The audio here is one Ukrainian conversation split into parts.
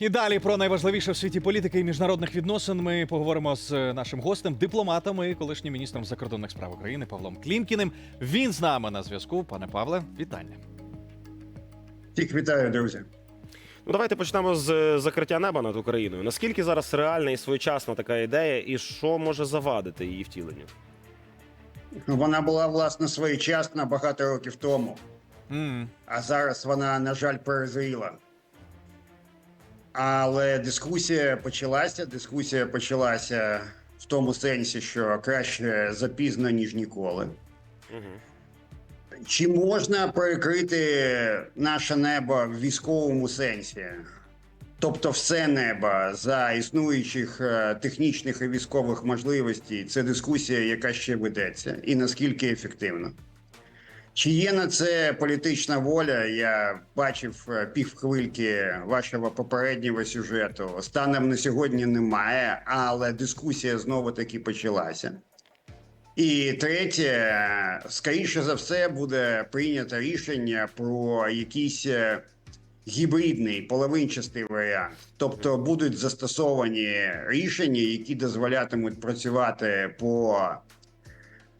І далі про найважливіше в світі політики і міжнародних відносин ми поговоримо з нашим гостем, дипломатом і колишнім міністром закордонних справ України Павлом Клімкіним. Він з нами на зв'язку. Пане Павле, вітання. Всіх вітаю, друзі. Ну, давайте почнемо з е, закриття неба над Україною. Наскільки зараз реальна і своєчасна така ідея, і що може завадити її втіленню? Вона була власне своєчасна багато років тому, м а зараз вона, на жаль, перезріла. Але дискусія почалася. Дискусія почалася в тому сенсі, що краще запізно, ніж ніколи. Угу. Чи можна перекрити наше небо в військовому сенсі? Тобто все небо за існуючих е, технічних і військових можливостей, це дискусія, яка ще ведеться, і наскільки ефективно. Чи є на це політична воля? Я бачив е, півхвильки вашого попереднього сюжету. Станом на сьогодні немає, але дискусія знову таки почалася. І третє, скоріше за все, буде прийнято рішення про якийсь е, гібридний половинчастий варіант. Тобто будуть застосовані рішення, які дозволятимуть працювати по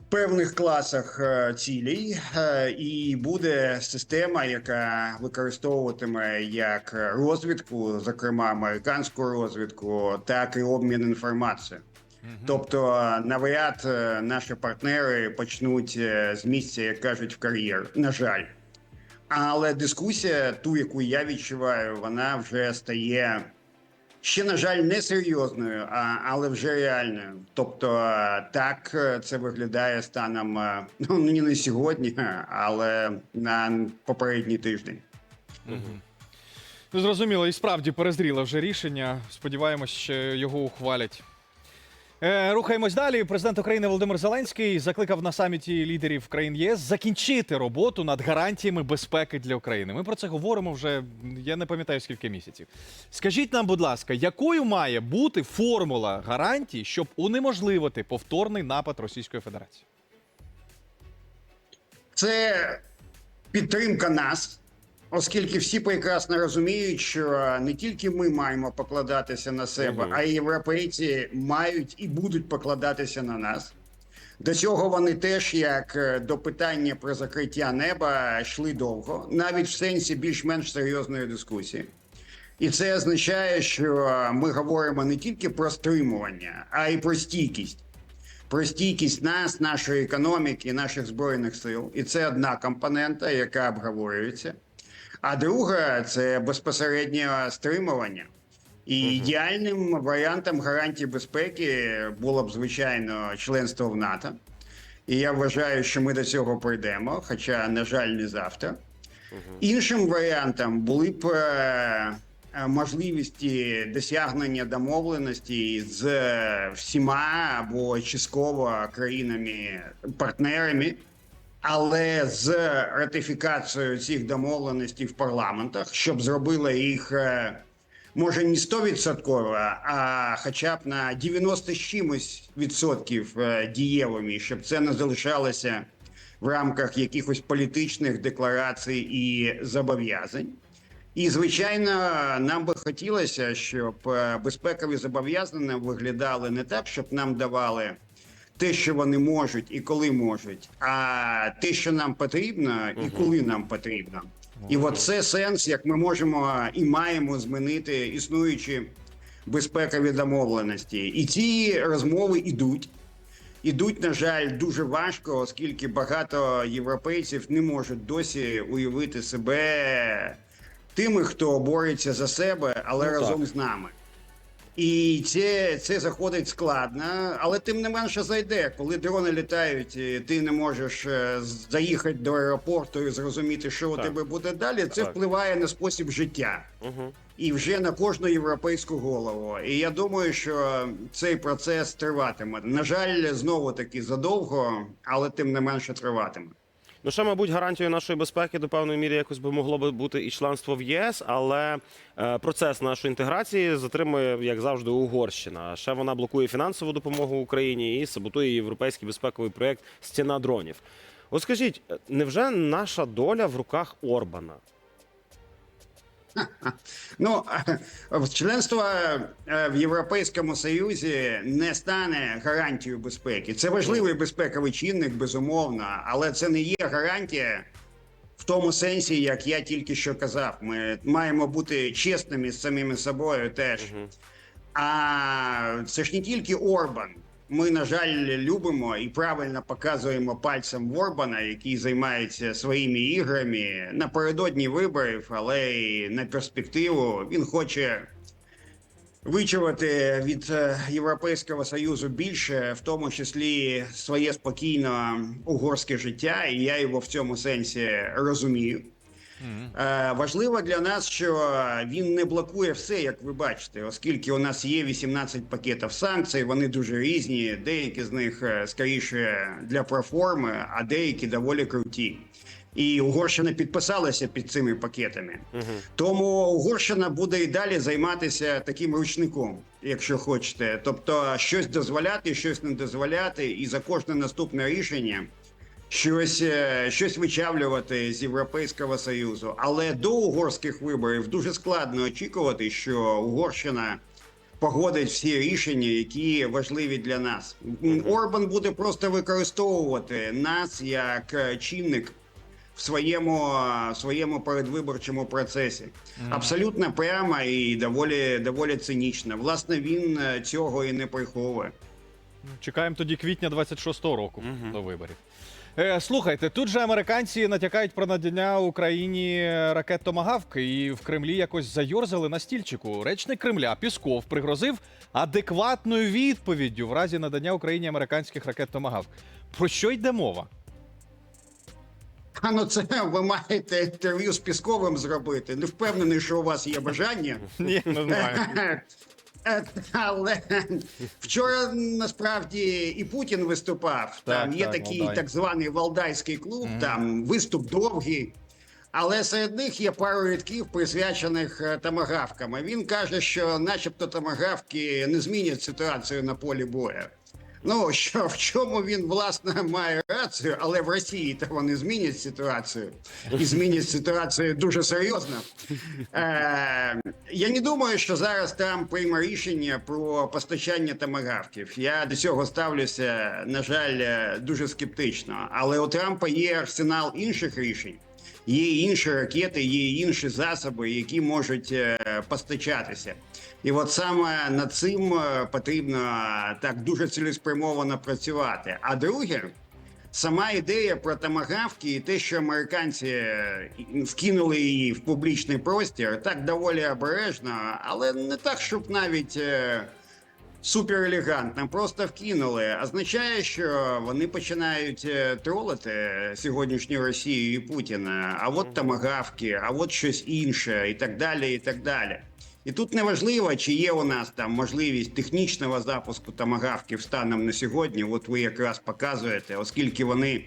певних класах е, цілей, е, і буде система, яка використовуватиме як розвідку, зокрема американську розвідку, так і обмін інформацією. Тобто, навряд е, наші партнери почнуть з місця, як кажуть, в кар'єр. На жаль. Але дискусія, ту, яку я відчуваю, вона вже стає ще, на жаль, не серйозною, а, але вже реальною. Тобто, е, так е, це виглядає станом е, ну не на сьогодні, але на попередній тиждень. Ну, зрозуміло, і справді перезріло вже рішення. Сподіваємось, що його ухвалять. Е, рухаємось далі. Президент України Володимир Зеленський закликав на саміті лідерів країн ЄС закінчити роботу над гарантіями безпеки для України. Ми про це говоримо вже я не пам'ятаю скільки місяців. Скажіть нам, будь ласка, якою має бути формула гарантій, щоб унеможливити повторний напад Російської Федерації? Це підтримка нас, оскільки всі прекрасно розуміють, що не тільки ми маємо покладатися на себе, Мгм. а й європейці мають і будуть покладатися на нас. До цього вони теж, як е, до питання про закриття неба, йшли довго, навіть в сенсі більш-менш серйозної дискусії. І це означає, що ми говоримо не тільки про стримування, а й про стійкість. Про стійкість нас, нашої економіки, наших збройних сил. І це одна компонента, яка обговорюється. А друга це безпосереднє стримування. І ідеальним варіантом гарантії безпеки було б звичайно членство в НАТО. І я вважаю, що ми до цього прийдемо, хоча, на жаль, не завтра. Іншим варіантом були б е, е, можливості досягнення домовленості з е, всіма або частково країнами-партнерами, але з ратифікацією цих домовленостей в парламентах, щоб зробили їх. е, Може, не 100%, а хоча б на 90 з чимось відсотків е, дієвими, щоб це не залишалося в рамках якихось політичних декларацій і зобов'язань. І, звичайно, нам би хотілося, щоб е, безпекові зобов'язання виглядали не так, щоб нам давали те, що вони можуть і коли можуть, а те, що нам потрібно, і коли нам потрібно. І от це сенс, як ми можемо і маємо змінити існуючі безпекові домовленості. І ці розмови йдуть. Ідуть, на жаль, дуже важко, оскільки багато європейців не можуть досі уявити себе тими, хто бореться за себе, але Ну, так. разом з нами. І це, це заходить складно, але тим не менше зайде. Коли дрони літають, і ти не можеш е, заїхати до аеропорту і зрозуміти, що у тебе буде далі. Це Так. впливає на спосіб життя Угу. і вже на кожну європейську голову. І я думаю, що цей процес триватиме. На жаль, знову таки задовго, але тим не менше триватиме. Ну, ще, мабуть, гарантією нашої безпеки до певної міри якось би могло би бути і членство в єС, але е, процес нашої інтеграції затримує, як завжди, Угорщина. Ще вона блокує фінансову допомогу Україні і саботує європейський безпековий проєкт Стіна дронів. От скажіть, невже наша доля в руках Орбана? Ну, членство в Європейському Союзі не стане гарантією безпеки. Це важливий безпековий чинник, безумовно, але це не є гарантія в тому сенсі, як я тільки що казав. Ми маємо бути чесними з самими собою теж. А це ж не тільки Орбан. Ми, на жаль, любимо і правильно показуємо пальцем в Орбана, який займається своїми іграми напередодні виборів, але й на перспективу він хоче вичувати від е, Європейського союзу більше, в тому числі своє спокійне угорське життя, і я його в цьому сенсі розумію. Е, Важливо для нас, що він не блокує все, як ви бачите, оскільки у нас є 18 пакетів санкцій, вони дуже різні. Деякі з них е, скоріше для проформи, а деякі доволі круті. І Угорщина підписалася під цими пакетами. Тому Угорщина буде і далі займатися таким ручником, якщо хочете. Тобто щось дозволяти, щось не дозволяти, і за кожне наступне рішення щось, е, щось вичавлювати з Європейського Союзу. Але до угорських виборів дуже складно очікувати, що Угорщина погодить всі рішення, які важливі для нас. Орбан буде просто використовувати нас як е, чинник. В своєму, в своєму передвиборчому процесі абсолютно прямо і доволі доволі цинічно. Власне, він е, цього і не приховує. Чекаємо тоді квітня 26-го року до виборів. Е, слухайте, тут же американці натякають про надання Україні ракет Томагавк, і в Кремлі якось зайорзали на стільчику. Речник Кремля Пісков пригрозив адекватною відповіддю в разі надання Україні американських ракет Томагавк. Про що йде мова? А ну це ви маєте інтерв'ю з Пісковим зробити. Не впевнений, що у вас є бажання. Ні, не знаю. Але вчора насправді і Путін виступав. Там є так, такий Валдай. так званий Валдайський клуб, там виступ довгий. Але серед них є пару рядків, присвячених е, тамагавкам. Він каже, що, начебто, тамагавки не змінять ситуацію на полі бою. Ну що в чому він власне має рацію, але в Росії то вони змінять ситуацію і змінять ситуацію дуже серйозно. Е, я не думаю, що зараз Трамп прийме рішення про постачання тамагавків. Я до цього ставлюся, на жаль, е, дуже скептично. Але у Трампа є арсенал інших рішень. Є інші ракети, є інші засоби, які можуть е, постачатися. І от саме над цим е, потрібно так дуже цілеспрямовано працювати. А друге, сама ідея про тамагавки і те, що американці е, вкинули її в публічний простір, так доволі обережно, але не так, щоб навіть. Е, Супер елегантно, просто вкинули. Означає, що вони починають е, тролити сьогоднішню Росію і Путіна. А от тамагавки, а от щось інше, і так далі. І так далі. І тут неважливо, чи є у нас там можливість технічного запуску тамагавків станом на сьогодні. От ви якраз показуєте, оскільки вони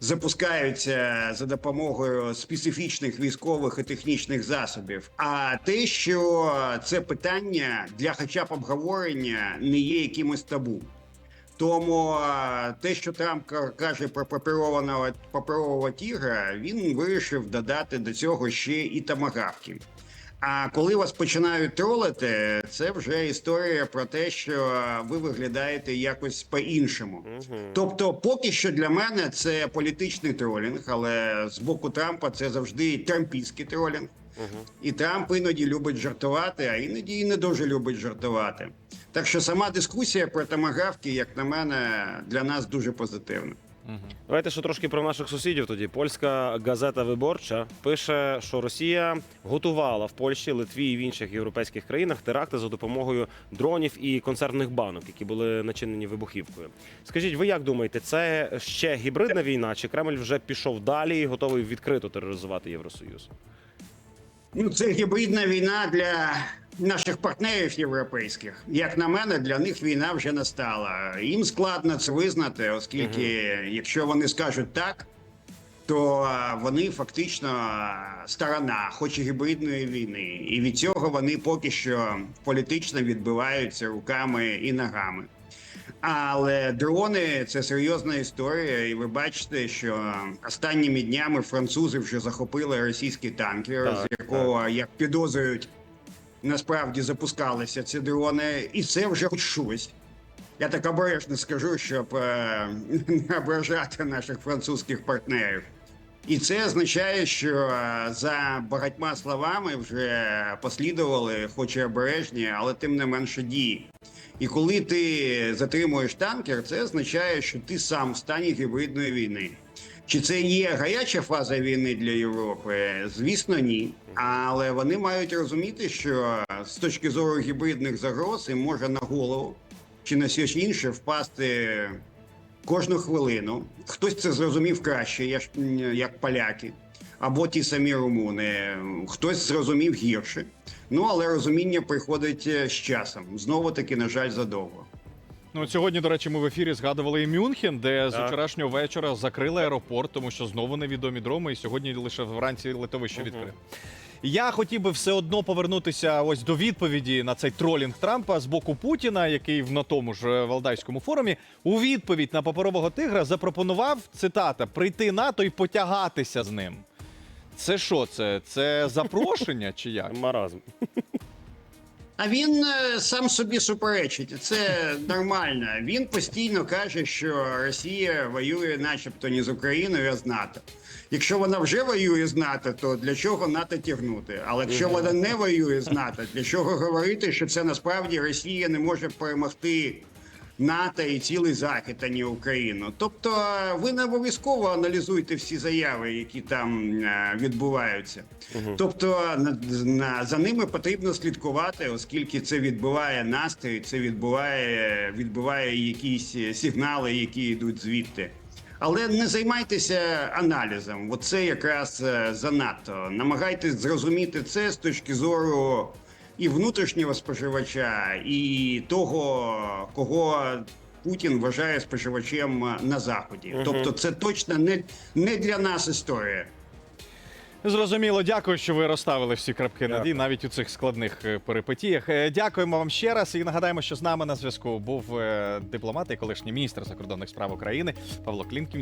запускаються за допомогою специфічних військових і технічних засобів. А те, що це питання для хоча б обговорення не є якимось табу. Тому е, те, що Трамп каже про паперованого паперового тігра, він вирішив додати до цього ще і тамагавки. А коли вас починають тролити, це вже історія про те, що ви виглядаєте якось по-іншому. Тобто, поки що для мене це політичний тролінг, але з боку Трампа це завжди трампійський тролінг. І Трамп іноді любить жартувати, а іноді і не дуже любить жартувати. Так що сама дискусія про тамагавки, як на мене, для нас дуже позитивна. Давайте ще трошки про наших сусідів. Тоді польська газета Виборча пише, що Росія готувала в Польщі, Литві і в інших європейських країнах теракти за допомогою дронів і консервних банок, які були начинені вибухівкою. Скажіть, ви як думаєте, це ще гібридна війна? Чи Кремль вже пішов далі і готовий відкрито тероризувати Євросоюз? Ну, це гібридна війна для наших партнерів європейських. Як на мене, для них війна вже настала. Їм складно це визнати, оскільки, якщо вони скажуть так, то вони фактично сторона, хоч і гібридної війни, і від цього вони поки що політично відбиваються руками і ногами. Але дрони це серйозна історія, і ви бачите, що останніми днями французи вже захопили російський танкер, Так, з якого, як підозрюють, насправді запускалися ці дрони, і це вже хоч щось. Я так обережно скажу, щоб е, не ображати наших французьких партнерів. І це означає, що е, за багатьма словами вже послідували, хоч і обережні, але тим не менше дії. І коли ти затримуєш танкер, це означає, що ти сам в стані гібридної війни. Чи це є гаряча фаза війни для Європи? Звісно, ні. Але вони мають розуміти, що з точки зору гібридних загроз їм може на голову чи на щось інше впасти кожну хвилину. Хтось це зрозумів краще, як поляки, або ті самі румуни. Хтось зрозумів гірше. Ну але розуміння приходить е, з часом. Знову таки, на жаль, задовго. Ну от сьогодні, до речі, ми в ефірі згадували і Мюнхен, де з Так. вчорашнього вечора закрили аеропорт, тому що знову невідомі дроми, і сьогодні лише вранці литовище відкрили. Я хотів би все одно повернутися ось до відповіді на цей тролінг Трампа з боку Путіна, який в на тому ж е, Валдайському форумі у відповідь на паперового тигра запропонував цитата прийти НАТО і потягатися з ним. Це що це? Це запрошення чи як? Маразм. А він е, сам собі суперечить. Це нормально. Він постійно каже, що Росія воює, начебто, не з Україною, а з НАТО. Якщо вона вже воює з НАТО, то для чого НАТО тягнути? Але якщо вона не воює з НАТО, для чого говорити, що це насправді Росія не може перемогти НАТО і цілий захід, а не Україну? Тобто, ви не обов'язково аналізуйте всі заяви, які там е, відбуваються. Тобто на, на, за ними потрібно слідкувати, оскільки це відбиває настрій, це відбиває, відбиває якісь е, сигнали, які йдуть звідти. Але не займайтеся аналізом. Оце якраз е, занадто. Намагайтесь зрозуміти це з точки зору і внутрішнього споживача, і того, кого Путін вважає споживачем на заході. Тобто, це точно не, не для нас історія. Зрозуміло, дякую, що ви розставили всі крапки над «і» навіть у цих складних е, перипетіях. Е, Дякуємо вам ще раз і нагадаємо, що з нами на зв'язку був е, дипломат і колишній міністр закордонних справ України Павло Клінкін.